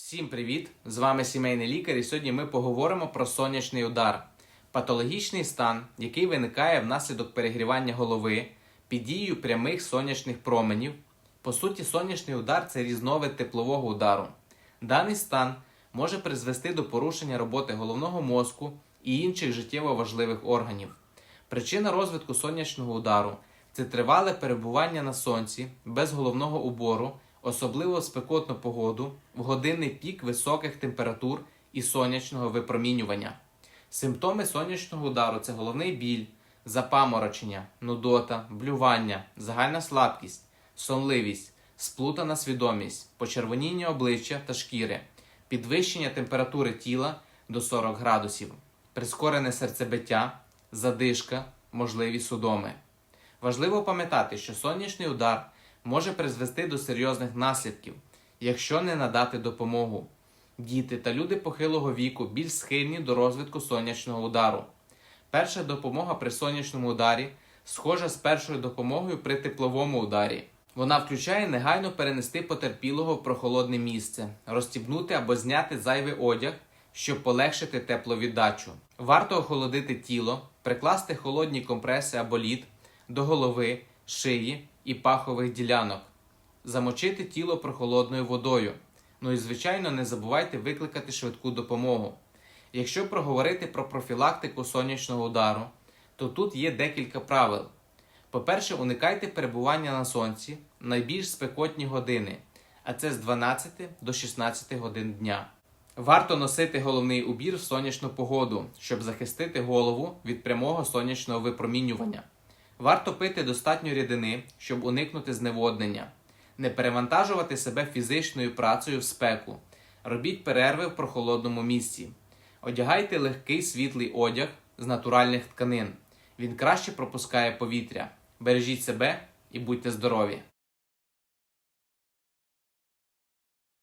Всім привіт! З вами сімейний лікар, і сьогодні ми поговоримо про сонячний удар патологічний стан, який виникає внаслідок перегрівання голови під дією прямих сонячних променів. По суті, сонячний удар це різновид теплового удару. Даний стан може призвести до порушення роботи головного мозку і інших життєво важливих органів. Причина розвитку сонячного удару це тривале перебування на сонці без головного убору, особливо в спекотну погоду, в годинний пік високих температур і сонячного випромінювання. Симптоми сонячного удару це головний біль, запаморочення, нудота, блювання, загальна слабкість, сонливість, сплутана свідомість, почервоніння обличчя та шкіри, підвищення температури тіла до 40 градусів, прискорене серцебиття, задишка, можливі судоми. Важливо пам'ятати, що сонячний удар може призвести до серйозних наслідків, якщо не надати допомогу. Діти та люди похилого віку більш схильні до розвитку сонячного удару. Перша допомога при сонячному ударі схожа з першою допомогою при тепловому ударі. Вона включає негайно перенести потерпілого в прохолодне місце, розстібнути або зняти зайвий одяг, щоб полегшити тепловіддачу. Варто охолодити тіло, прикласти холодні компреси або лід до голови, шиї і пахових ділянок, замочити тіло прохолодною водою. Ну і звичайно, не забувайте викликати швидку допомогу. Якщо проговорити про профілактику сонячного удару, то тут є декілька правил. По-перше, уникайте перебування на сонці найбільш спекотні години, а це з 12 до 16 годин дня. Варто носити головний убір в сонячну погоду, щоб захистити голову від прямого сонячного випромінювання. Варто пити достатньо рідини, щоб уникнути зневоднення, не перевантажувати себе фізичною працею в спеку, робіть перерви в прохолодному місці, одягайте легкий світлий одяг з натуральних тканин. Він краще пропускає повітря. Бережіть себе і будьте здорові!